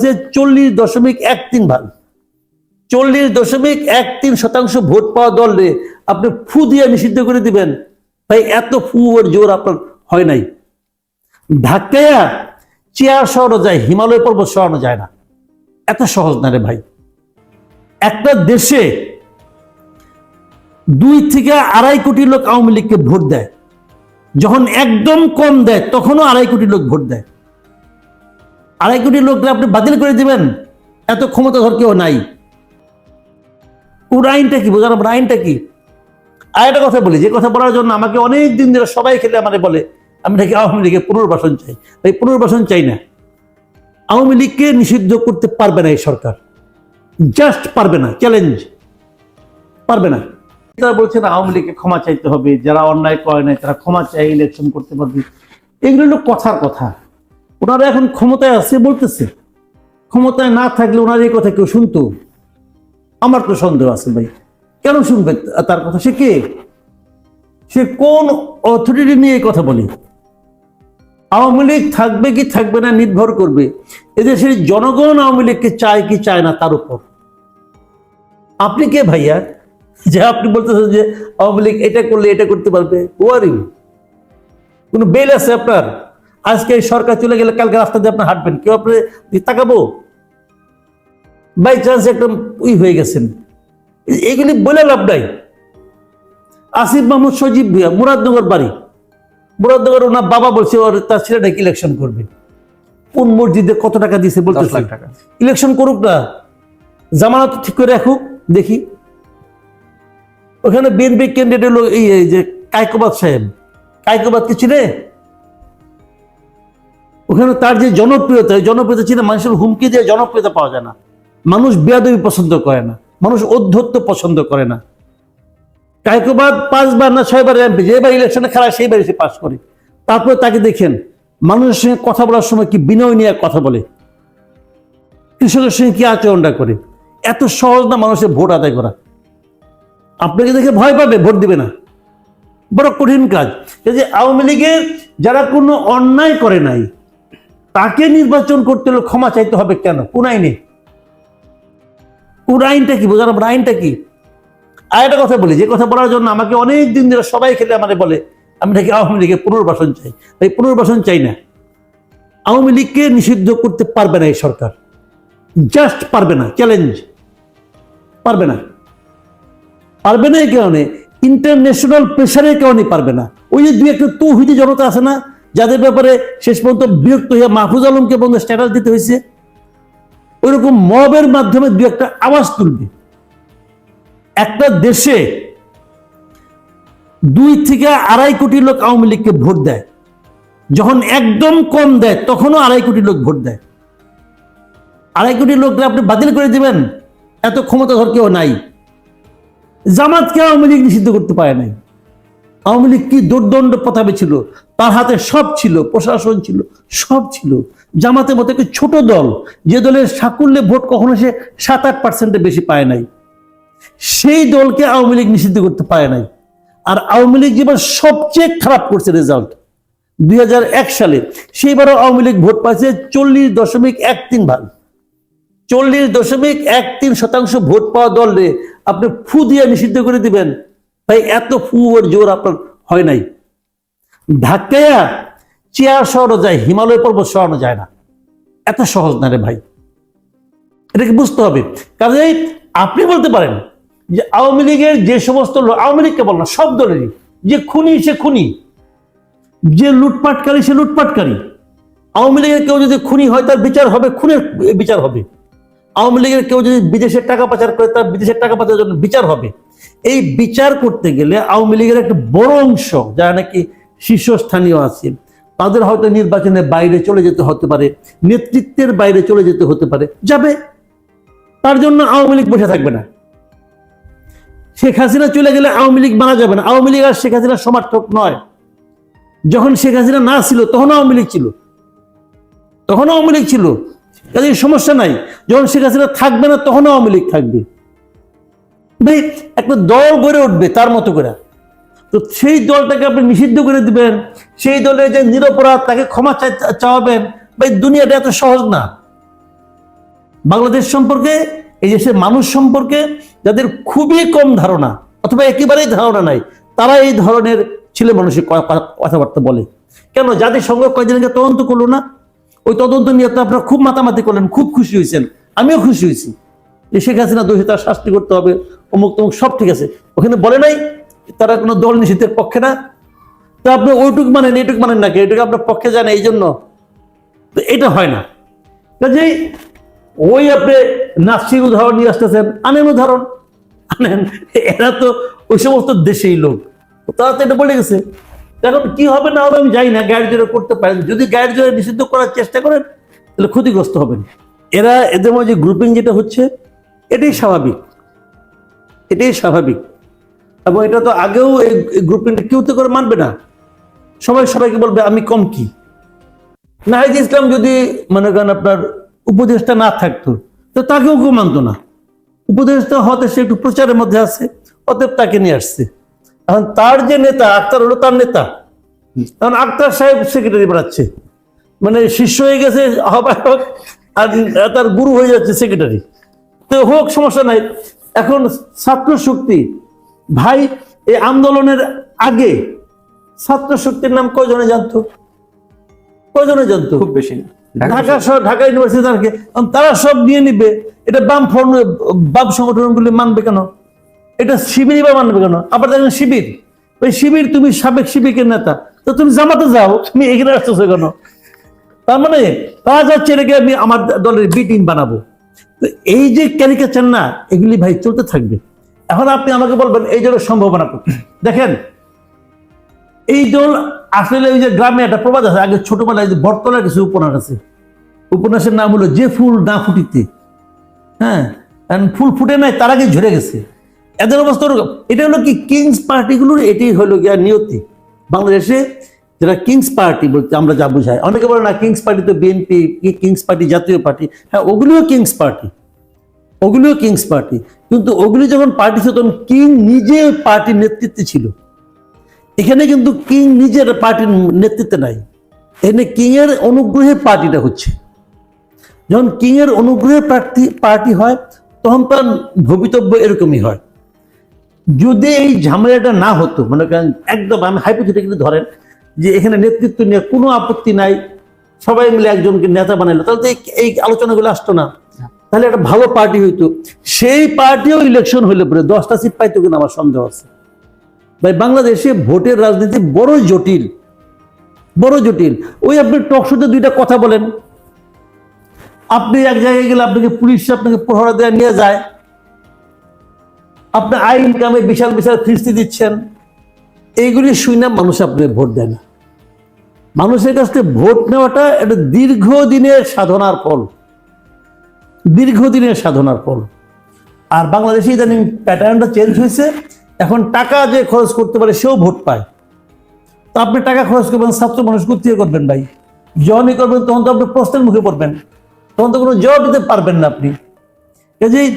যে চল্লিশ দশমিক এক তিন ভাগ। চল্লিশ দশমিক এক তিন শতাংশ ভোট পাওয়া দলে আপনি ফু দিয়ে নিষিদ্ধ করে দিবেন। ভাই, এত ফু ওর জোর আপনার হয় নাই। ধাক্কায়া চেয়ার সরানো যায়, হিমালয় পর্বত সরানো যায় না। এত সহজ না রে ভাই। একটা দেশে দুই থেকে আড়াই কোটি লোক আওয়ামী লীগকে ভোট দেয়। যখন একদম কম দেয়, তখনও আড়াই কোটি লোক ভোট দেয়। আড়াই কোটি লোককে আপনি বাতিল করে দিবেন। এত ক্ষমতা ধর কেউ নাই। ওর আইনটা কি? বোঝানো আইনটা কি? আর একটা কথা বলি, যে কথা বলার জন্য আমাকে অনেক দিন ধরে সবাই খেলে আমাকে বলে, আমি নাকি আওয়ামী লীগের পুনর্বাসন চাই। ভাই, পুনর্বাসন চাই না। আওয়ামী লীগকে নিষিদ্ধ করতে পারবে না এই সরকার। জাস্ট পারবে না, চ্যালেঞ্জ। পারবে না। তারা বলছেন আওয়ামী লীগকে ক্ষমা চাইতে হবে, যারা অন্যায় করে নাই তারা ক্ষমা চাই ইলেকশন করতে পারবে। এগুলো হলো কথার কথা। ওনারা এখন ক্ষমতায় আছে বলতেছে। ক্ষমতায় না থাকলে ওনার এই কথা কেউ শুনতো? আমার তো সন্দেহ আছে ভাই। কেন শুনবে তার কথা? সে কে? সে কোন অথরিটি নিয়ে এই কথা বলে? আওয়ামী লীগ থাকবে কি থাকবে না নির্ভর করবে। এদেশের জনগণ আওয়ামী লীগকে চায় কি চায় না তার উপর। আপনি কে ভাইয়া? যে আপনি বলতেছেন যে আওয়ামী লীগ এটা করলে এটা করতে পারবে। ওয়ারিং কোনো বেল আছে আপনার? আজকে এই সরকার চলে গেলে কালকে রাস্তা দিয়ে আপনার হাঁটবেন। কেউ আপনি তাকাবো? বাই চান্স একটা উই হয়ে গেছেন। এগুলি বলে লাভ নাই। আসিফ মাহমুদ সজীব ভুয়া মুরাদনগর বাড়ি। মুরাদনগর ওনার বাবা বলছে ওর তার ছেলেটাকে ইলেকশন করবে? কোন মসজিদে কত টাকা দিয়েছে বলতে টাকা ইলেকশন করুক না। জামানত ঠিক করে রাখুক দেখি। ওখানে বিএনপি ক্যান্ডিডেট হলো এই এই যে কায়কোবাদ সাহেব। কায়কোবাদ কি চিনে? ওখানে তার যে জনপ্রিয়তা জনপ্রিয়তা চিনে মানুষের হুমকি দিয়ে জনপ্রিয়তা পাওয়া যায় না। মানুষ বেয়াদবি পছন্দ করে না। মানুষ অধ্যত্ব পছন্দ করে না। কায়কোবাদ পাঁচবার না, ছয়বার এমপি যেবার ইলেকশনে খেলায় সেইবার এসে পাস করে। তারপরে তাকে দেখেন, মানুষের সঙ্গে কথা বলার সময় কি বিনয় নিয়ে কথা বলে? কৃষকের সঙ্গে কি আচরণটা করে? এত সহজ না মানুষের ভোট আদায় করা। আপনাকে দেখে ভয় পাবে, ভোট দিবে না। বড় কঠিন কাজ। যে আওয়ামী লীগের যারা কোনো অন্যায় করে নাই তাকে নির্বাচন করতে হলে ক্ষমা চাইতে হবে কেন? কোন আইনে কোন আইনটা কি বোঝানো আইনটা কি? আর একটা কথা বলি, যে কথা বলার জন্য আমাকে অনেক দিন ধরে সবাই খেলে আমাকে বলে, আমি নাকি আওয়ামী লীগের পুনর্বাসন চাই। ভাই পুনর্বাসন চাই না। আওয়ামী লীগকে নিষিদ্ধ করতে পারবে না এই সরকার। জাস্ট পারবে না, চ্যালেঞ্জ। পারবে না। পারবে না এই কারণে। ইন্টারন্যাশনাল প্রেশারের কারণে পারবে না। ওই যে দুই একটা তৌহিদি জনতা আছে না যাদের ব্যাপারে শেষ পর্যন্ত বিরক্ত হয়ে মাহফুজ আলমকে বন্ধ স্ট্যাটাস দিতে হয়েছে, ওইরকম মবের মাধ্যমে দু একটা আওয়াজ তুলবে। একটা দেশে দুই থেকে আড়াই কোটি লোক আওয়ামী লীগকে ভোট দেয়। যখন একদম কম দেয়, তখনও আড়াই কোটি লোক ভোট দেয়। আড়াই কোটি লোককে আপনি বাতিল করে দিবেন, এত ক্ষমতা ধর কেউ নাই। জামাতকে আওয়ামী লীগ নিষিদ্ধ করতে পারে নাই। আওয়ামী লীগ কি দুর্দণ্ড প্রতাপে ছিল? তার হাতে সব ছিল, প্রশাসন ছিল, সব ছিল। জামাতের মতো একটি ছোট দল, যে দলের সাকুল্যে ভোট কখনো সে সাত আট পার্সেন্টের বেশি পায় নাই। সেই দলকে আওয়ামী লীগ নিষিদ্ধ করতে পারে নাই। আর আওয়ামী লীগ যেবার সবচেয়ে খারাপ করছে রেজাল্ট দুই হাজার এক সালে, সেইবারও আওয়ামী লীগ ভোট পাইছে চল্লিশ দশমিক এক তিন ভাগ। চল্লিশ দশমিক এক তিন শতাংশ ভোট পাওয়া দলে আপনি ফু দিয়ে নিষিদ্ধ করে দিবেন। ভাই, এত ফু ওর জোর আপনার হয় নাই। ধাক্কায়া চেয়ার সরানো যায়, হিমালয় পর্বত সরানো যায় না। এত সহজ না রে ভাই। এটাকে বুঝতে হবে? কাজেই আপনি বলতে পারেন যে আওয়ামী লীগের যে সমস্ত আওয়ামী লীগকে বল না, সব দলেরই, যে খুনি, সে খুনি, যে লুটপাটকারী, সে লুটপাটকারী। আওয়ামী লীগের কেউ যদি খুনি হয়, তার বিচার হবে, খুনের বিচার হবে। আওয়ামী লীগের কেউ যদি বিদেশের টাকা পাচার করে, তার বিদেশের টাকা পাচারের জন্য বিচার হবে। এই বিচার করতে গেলে আওয়ামী লীগের একটা বড় অংশ, যারা নাকি শীর্ষস্থানীয় আছে তাদের হয়তো নির্বাচনের বাইরে চলে যেতে হতে পারে, নেতৃত্বের বাইরে চলে যেতে হতে পারে, যাবে। তার জন্য আওয়ামী লীগ বসে থাকবে না। শেখ হাসিনা চলে গেলে আওয়ামী লীগ মানা যাবে না। আওয়ামী লীগ আর শেখ হাসিনার সমর্থক নয়। যখন শেখ হাসিনা না ছিল, তখন আওয়ামী লীগ ছিল। তখন আওয়ামী লীগ ছিল। কাজে সমস্যা নাই। যখন শেখ হাসিনা থাকবে না, তখন আওয়ামী লীগ থাকবে। ভাই, একটা দল গড়ে উঠবে তার মতো করে। তো সেই দলটাকে আপনি নিষিদ্ধ করে দিবেন, সেই দলের যে নিরপরাধ তাকে ক্ষমা চাওয়াবেন, ভাই, দুনিয়াটা এত সহজ না। বাংলাদেশ সম্পর্কে, এই দেশের মানুষ সম্পর্কে যাদের খুবই কম ধারণা, অথবা একেবারেই ধারণা নাই তারা এই ধরনের ছেলে মানুষের কথাবার্তা বলে। কেন? জাতিসংঘ কয়দিন আগে তদন্ত করল না? ওই তদন্ত নিয়ে তো আপনারা খুব মাতামাতি করলেন, খুব খুশি হয়েছেন। আমিও খুশি হয়েছি যে শেখ হাসিনা দোষী তার শাস্তি করতে হবে। অমুক তমুক, সব ঠিক আছে। ওখানে বলে নাই, তারা কোনো দল নিষিদ্ধের পক্ষে না। তো আপনি ওইটুক মানেন, এইটুক মানেন নাকি এইটুকু আপনার পক্ষে যান এই জন্য। তো এটা হয় না। কাজেই ওই আপনি নাস্তিক উদাহরণ নিয়ে আসতেছেন, আনেন উদাহরণ। আনেন, এরা তো ওই সমস্ত দেশেই লোক। তারা তো এটা বলে গেছে। এখন কি হবে না হবে আমি জানি না গায়ের জোরে করতে পারেন। যদি গায়ের জোরে নিষিদ্ধ করার চেষ্টা করেন, তাহলে ক্ষতিগ্রস্ত হবেন। এরা এদের মধ্যে গ্রুপিং যেটা হচ্ছে, এটাই স্বাভাবিক। এটাই স্বাভাবিক। এবং এটা তো আগেও এই গ্রুপিংটা কেউ তো করে মানবে না। সবাই সবাইকে বলবে, আমি কম কি? নাহিদ ইসলাম যদি মনে করেন আপনার উপদেশটা না থাকতো, তো তাকেও কেউ মানতো না। উপদেশটা হতে সে একটু প্রচারের মধ্যে আছে, অতএব তাকে নিয়ে আসছে। এখন তার যে নেতা, আক্তার হলো তার নেতা। এখন আক্তার সাহেব সেক্রেটারি বাড়াচ্ছে মানে শিষ্য হয়ে গেছে আহ্বায়ক আর তার গুরু হয়ে যাচ্ছে সেক্রেটারি তো হোক, সমস্যা নাই। এখন ছাত্র শক্তি। ভাই এই আন্দোলনের আগে ছাত্র শক্তির নাম কয়জনে জানতো? কয়জনে জানতো? খুব বেশি না। ঢাকা শহর ঢাকা ইউনিভার্সিটি তারকে তারা সব নিয়ে নিবে। এটা বাম ফর্ম বাম সংগঠনগুলি মানবে কেন? এটা শিবিরই বা মানবে কেন? আবার দেখেন শিবির। ওই শিবির তুমি সাবেক শিবিকের নেতা। তো তুমি জামাতে যাও তুমি এখানে আসতেছো কেন? তার মানে তারা যাচ্ছে এটাকে আমি আমার দলের বি টিম বানাবো। তো এই যে ক্যারিকেচার না এগুলি ভাই চলতে থাকবে। এখন আপনি আমাকে বলবেন, এই জন্য সম্ভাবনা দেখেন, এই দল আসলে ওই যে গ্রামে একটা প্রবাদ আছে, আগে ছোটবেলায় যে বটতলার কিছু উপন্যাস আছে। উপন্যাসের নাম হলো যে ফুল না ফুটিতে। হ্যাঁ ফুল ফুটে নাই, তার আগে ঝরে গেছে। এদের অবস্থা এটা হলো কি কিংস পার্টিগুলোর এটাই হলো গিয়া নিয়তি। বাংলাদেশে যারা কিংস পার্টি বলতে আমরা যা বুঝাই। অনেকে বলে, না কিংস পার্টি তো BNP kings party Jatiya party? হ্যাঁ ওগুলিও কিংস পার্টি ওগুলিও কিংস পার্টি কিন্তু ওগুলি যখন পার্টি ছিল, তখন কিং নিজে পার্টির নেতৃত্বে ছিল। এখানে কিন্তু কিং নিজের পার্টির নেতৃত্বে নাই। এখানে কিং এর অনুগ্রহে পার্টিটা হচ্ছে। যখন কিং এর অনুগ্রহে প্রার্থী, পার্টি হয়, তখন তার ভবিতব্য এরকমই হয়। যদি এই ঝামেলাটা না হতো, মনে একদম আমি হাইপোথেটিক্যালি ধরেন যে এখানে নেতৃত্ব নিয়ে কোনো আপত্তি নাই, সবাই মিলে একজনকে নেতা বানাইলো। তাহলে তো এই- আলোচনাগুলো আসতো না। তাহলে একটা ভালো পার্টি হইতো। সেই পার্টিও ইলেকশন হইলে পরে দশটা সিট পাইতো কিনা আমার সন্দেহ আছে। ভাই, বাংলাদেশে ভোটের রাজনীতি বড় জটিল। বড় জটিল। ওই আপনি টকশোতে দুইটা কথা বলেন। আপনি এক জায়গায় গেলে আপনাকে পুলিশ আপনাকে প্রহরা দেওয়া নিয়ে যায়। আপনি আইন কামে বিশাল বিশাল ফিস্তি দিচ্ছেন। এইগুলি শুই না মানুষ আপনি ভোট দেয় না। মানুষের কাছ থেকে ভোট নেওয়াটা এটা দীর্ঘদিনের সাধনার ফল। দীর্ঘদিনের সাধনার ফল। আর বাংলাদেশে ইদানিং প্যাটার্নটা চেঞ্জ হয়েছে। এখন টাকা যে খরচ করতে পারে, সেও ভোট পায়। তো আপনি টাকা খরচ করবেন, ছাত্র মানুষ কোথেকে করবেন ভাই। যখনই করবেন, তখন তো আপনি প্রশ্নের মুখে পড়বেন। তখন তো কোনো জবাব দিতে পারবেন না আপনি। কাজেই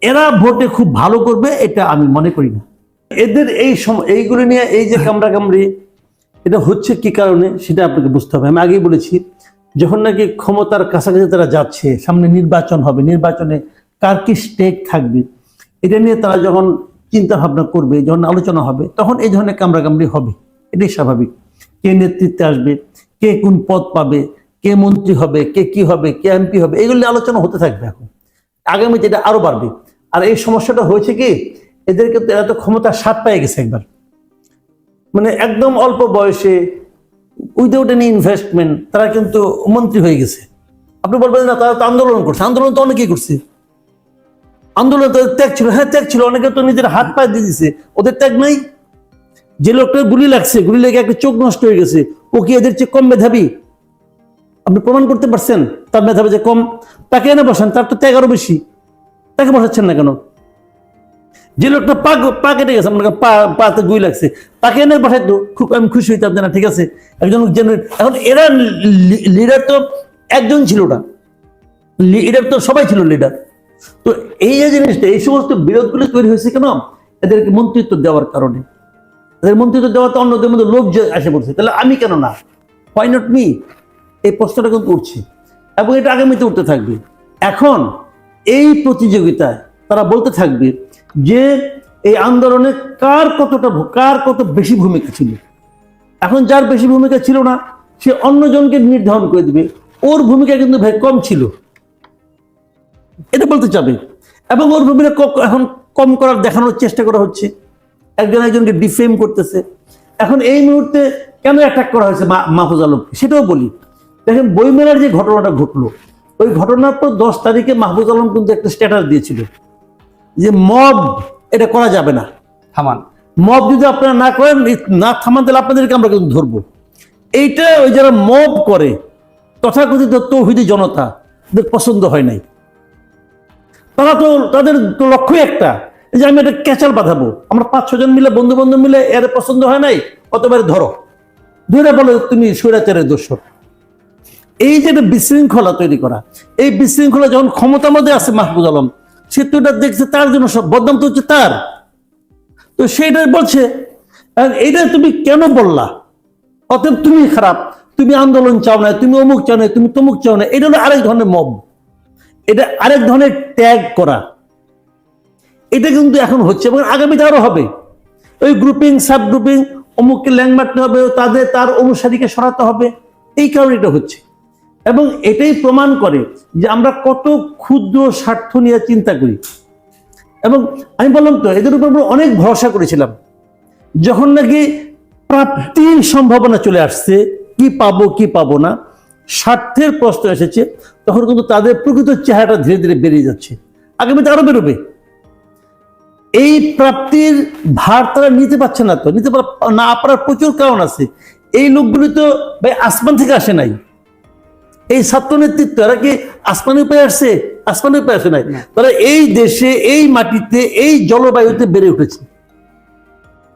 এরা ভোটে খুব ভালো করবে, এটা আমি মনে করি না। এদের এই এইগুলো নিয়ে এই যে কামড়া কামড়ি এটা হচ্ছে কি কারণে সেটা আপনাকে বুঝতে হবে। আমি আগেই বলেছি, যখন নাকি ক্ষমতার কাছাকাছি তারা যাচ্ছে, সামনে নির্বাচন হবে, নির্বাচনে কার কি স্টেক থাকবে, এটা নিয়ে তারা যখন চিন্তা ভাবনা করবে, যখন আলোচনা হবে, তখন এই ধরনের কামড়াকামড়ি হবে। এটাই স্বাভাবিক। কে নেতৃত্বে আসবে, কে কোন পদ পাবে, কে মন্ত্রী হবে, কে কি হবে, কে এমপি হবে, এগুলি আলোচনা হতে থাকবে এখন। আগামীতে এটা আরও বাড়বে। আর এই সমস্যাটা হয়েছে কি, এদেরকে তো এরা তো ক্ষমতার স্বাদ পেয়ে গেছে একবার। মানে একদম অল্প বয়সে উইদাউট এনি ইনভেস্টমেন্ট তারা কিন্তু মন্ত্রী হয়ে গেছে। আপনি বলবেন, না, তারা তো আন্দোলন করছে। আন্দোলন তো অনেকেই করছে। আন্দোলন তাদের ত্যাগ ছিল। হ্যাঁ ত্যাগ ছিল। অনেকে তো নিজের হাত পায়ে দিয়ে দিছে। ওদের ত্যাগ নাই। যে লোকটা গুলি লাগছে, গুলি লেগে একটা চোখ নষ্ট হয়ে গেছে, ও কি এদের চেয়ে কম মেধাবী? আপনি প্রমাণ করতে পারছেন? তার মেধাবী যে কম। তাকে এনে বসান, তার তো ত্যাগ আরও বেশি। তাকে বসাচ্ছেন না কেন? যে লোকটা পা পা কেটে গেছে পা পাতে গুই লাগছে, তাকে এনে বসাই তো খুব আমি খুশি হইতাম যে না, ঠিক আছে, একজন জেনারেল এখন এরা লিডার তো একজন ছিল না। লিডার তো সবাই ছিল লিডার তো এই যে জিনিসটা, এই সমস্ত বিরোধগুলি তৈরি হয়েছে কেন? এদেরকে মন্ত্রিত্ব দেওয়ার কারণে। এদের মন্ত্রিত্ব দেওয়া তো অন্যদের মধ্যে লোভ এসে পড়ছে। তাহলে আমি কেন না? হোয়াই নট মি এই প্রশ্নটা কিন্তু উঠছে। এবং এটা আগামীতে উঠতে থাকবে। এখন এই প্রতিযোগিতায় তারা বলতে থাকবে যে এই আন্দোলনে কার কতটা কার কত বেশি ভূমিকা ছিল? এখন যার বেশি ভূমিকা ছিল না, সে অন্যজনকে নির্ধারণ করে দিবে। ওর ভূমিকা কিন্তু ভাই কম ছিল। এটা বলতে চাবে। এবং ওর ভূমিকা এখন কম করার দেখানোর চেষ্টা করা হচ্ছে। একজন একজনকে ডিফেম করতেছে। এখন এই মুহূর্তে কেন অ্যাটাক করা হয়েছে মাহফুজ আলমকে? সেটাও বলি। দেখেন, বইমেলার যে ঘটনাটা ঘটলো, ওই ঘটনার পর দশ তারিখে মাহফুজ আলম কিন্তু একটা স্ট্যাটাস দিয়েছিল। যে মব এটা করা যাবে না। থামান। মব যদি আপনারা না করেন না থামান তাহলে আপনাদেরকে আমরা কিন্তু ধরবো। এইটা ওই যারা মব করে তথাকথিত তৌহিদি জনতা পছন্দ হয় নাই। তারা তো তাদের তো লক্ষ্যই একটা যে আমি একটা ক্যাচাল বাঁধাবো। আমরা পাঁচ ছজন মিলে বন্ধু বান্ধব মিলে এর পছন্দ হয় নাই অতবারে ধরো। ধরে বলো তুমি স্বৈরাচারের দোষর। এই যে একটা বিশৃঙ্খলা তৈরি করা এই বিশৃঙ্খলা যখন ক্ষমতার মধ্যে আছে মাহবুব আলম সে তো এটা দেখছে তার জন্য সব বদনাম তো হচ্ছে তার। তো সেইটা বলছে এইটা তুমি কেন বললা? অতএব তুমি খারাপ, তুমি আন্দোলন চাও না, তুমি অমুক চাও না, তুমি তমুক চাও না, এটা হলো আরেক ধরনের মব। এটা আরেক ধরনের ট্যাগ করা। এটা কিন্তু এখন হচ্ছে এবং আগামীতে আরও হবে। ওই গ্রুপিং সাব গ্রুপিং অমুককে ল্যাং মারতে হবে, তাদের, তার অনুসারীকে সরাতে হবে, এই কারণে এটা হচ্ছে। এবং এটাই প্রমাণ করে যে আমরা কত ক্ষুদ্র স্বার্থ নিয়ে চিন্তা করি। এবং আমি বললাম তো, এদের উপর আমরা অনেক ভরসা করেছিলাম। যখন নাকি প্রাপ্তির সম্ভাবনা চলে আসছে, কি পাবো কি পাবো না, স্বার্থের প্রশ্ন এসেছে, তখন কিন্তু তাদের প্রকৃত চেহারাটা ধীরে ধীরে বেরিয়ে যাচ্ছে। আগামীতে আরও বেরোবে। এই প্রাপ্তির ভার তারা নিতে পারছে না তো, নিতে না পারার প্রচুর কারণ আছে। এই লোকগুলি তো ভাই আসমান থেকে আসে নাই। এই ছাত্র নেতৃত্ব এরা কি আসমানি উপায় আসছে? আসমানি উপায় আসে নাই? তারা এই দেশে এই মাটিতে এই জলবায়ুতে বেড়ে উঠেছে।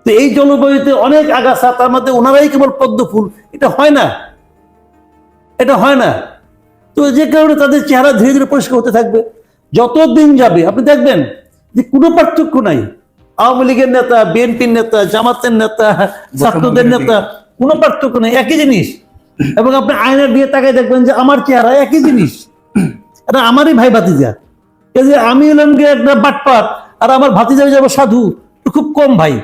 তো এই জলবায়ুতে অনেক আগাছা তার মধ্যে ওনারাই কেবল পদ্ম ফুল। এটা হয় না। এটা হয় না। তো যে কারণে তাদের চেহারা ধীরে ধীরে পরিষ্কার হতে থাকবে। যত দিন যাবে আপনি দেখবেন যে কোনো পার্থক্য নাই। আওয়ামী লীগের নেতা বিএনপির নেতা জামাতের নেতা ছাত্রদের নেতা কোনো পার্থক্য নেই। একই জিনিস। এবং আপনি আয়নার দিয়ে তাকাই দেখবেন যে আমার চেহারা একই জিনিস। এটা আমারই ভাই ভাতিজা। এই যে আমি হলাম গিয়ে একটা বাটপাট আর আমার ভাতিজা যাব সাধু। খুব কম ভাই।